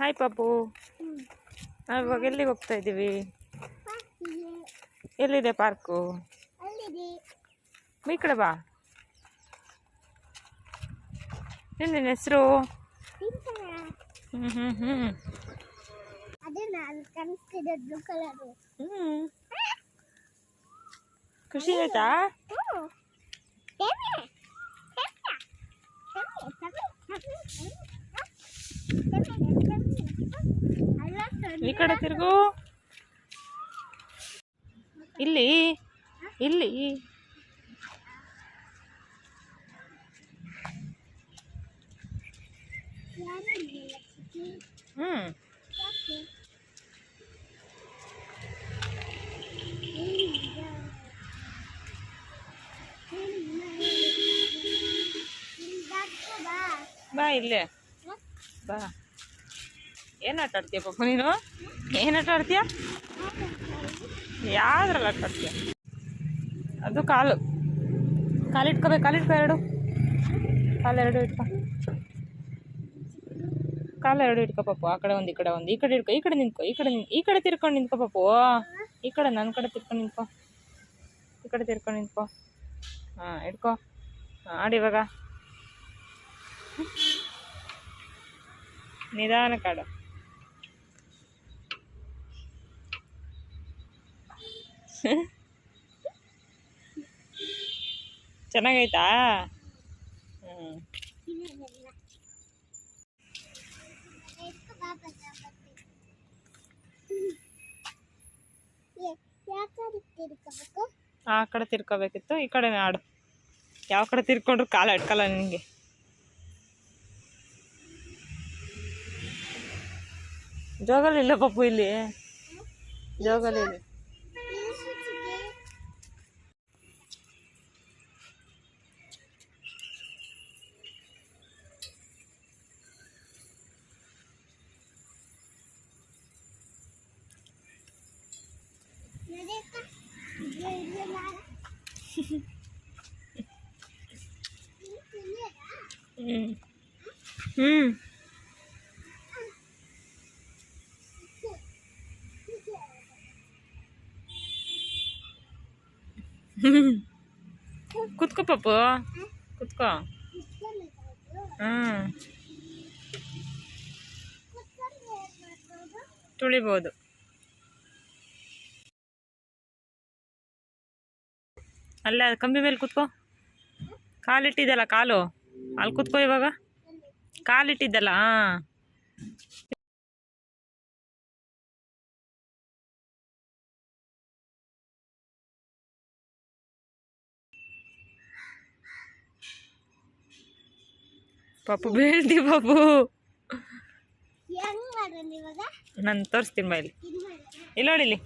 Hi ಪಾಪು ನಾವು ಇವಾಗ ಎಲ್ಲಿಗೆ ಹೋಗ್ತಾ ಇದ್ದೀವಿ? ಎಲ್ಲಿದೆ ಪಾರ್ಕು? ಈ ಕಡೆ ಬಾ. ನಿನ್ನ ಹೆಸರು? ಹ್ಞೂ ಖುಷಿ ಆಯ್ತಾ? ಈ ಕಡೆ ತಿರುಗು. ಇಲ್ಲಿ ಇಲ್ಲಿ. ಹ್ಞೂ ಬಾ ಇಲ್ಲೇ. ಬಾ. ಏನು ಆಟ ಆಡ್ತೀಯ ಪಾಪ ನೀನು? ಏನು ಆಟ ಆಡ್ತೀಯ? ಯಾವ್ದ್ರಲ್ಲಿ ಆಟ ಆಡ್ತೀಯ? ಅದು ಕಾಲು. ಕಾಲು ಕಾಲಿಟ್ಕೋ ಎರಡು. ಕಾಲು ಎರಡು ಇಟ್ಕೋ. ಕಾಲು ಎರಡು ಇಟ್ಕೋ ಪಾಪು ಆ ಕಡೆ ಒಂದು, ಈ ಕಡೆ ಒಂದು, ಈ ಕಡೆ ಇಟ್ಕೋ, ಈ ಕಡೆ ನಿಂತ್ಕೋ, ಈ ಕಡೆ ಈ ಕಡೆ ತಿರ್ಕೊಂಡು ನಿಂತ್ಕೋ ಪಾಪು ಈ ಕಡೆ ನನ್ನ ಕಡೆ ತಿರ್ಕೊಂಡು ನಿಂತ್ಕೋ. ಈ ಕಡೆ ತಿರ್ಕೊಂಡು ನಿಂತ್ಕೋ. ಹಾಂ, ಇಟ್ಕೋ. ಆಡಿ ಇವಾಗ. ನಿಧಾನ ಚೆನ್ನಾಗೈತಾ? ಹ್ಞೂ ಆ ಕಡೆ ತಿರ್ಕೋಬೇಕಿತ್ತು, ಈ ಕಡೆ ಆಡು ಯಾವ ಕಡೆ ತಿರ್ಕೊಂಡ್ರು ಕಾಲು ನಿಮಗೆ ಜೋಗಲ್ಲಿ ಇಲ್ಲ ಪಪ್ಪು ಇಲ್ಲಿ. ಜೋಗಲ್ಲಿ ಕುತ್ಕೋ ಪಪ್ಪು ಕುತ್ಕೋ ಹ್ಞೂ ತುಳಿಬೋದು ಅಲ್ಲೇ ಅದು ಕಂಬಿ ಮೇಲೆ ಕುತ್ಕೋ. ಕಾಲಿಟ್ಟಿದ್ದಲ್ಲ ಕಾಲು? ಅಲ್ಲಿ ಕುತ್ಕೋ ಇವಾಗ. ಕಾಲಿಟ್ಟಿದ್ದಲ್ಲ ಹಾಂ ಪಾಪು ಬೇಳ್ತಿ ಪಾಪು. ನಾನು ತೋರಿಸ್ತೀನಿ ಮೈಲಿ. ಇಲ್ಲಿ ಇದು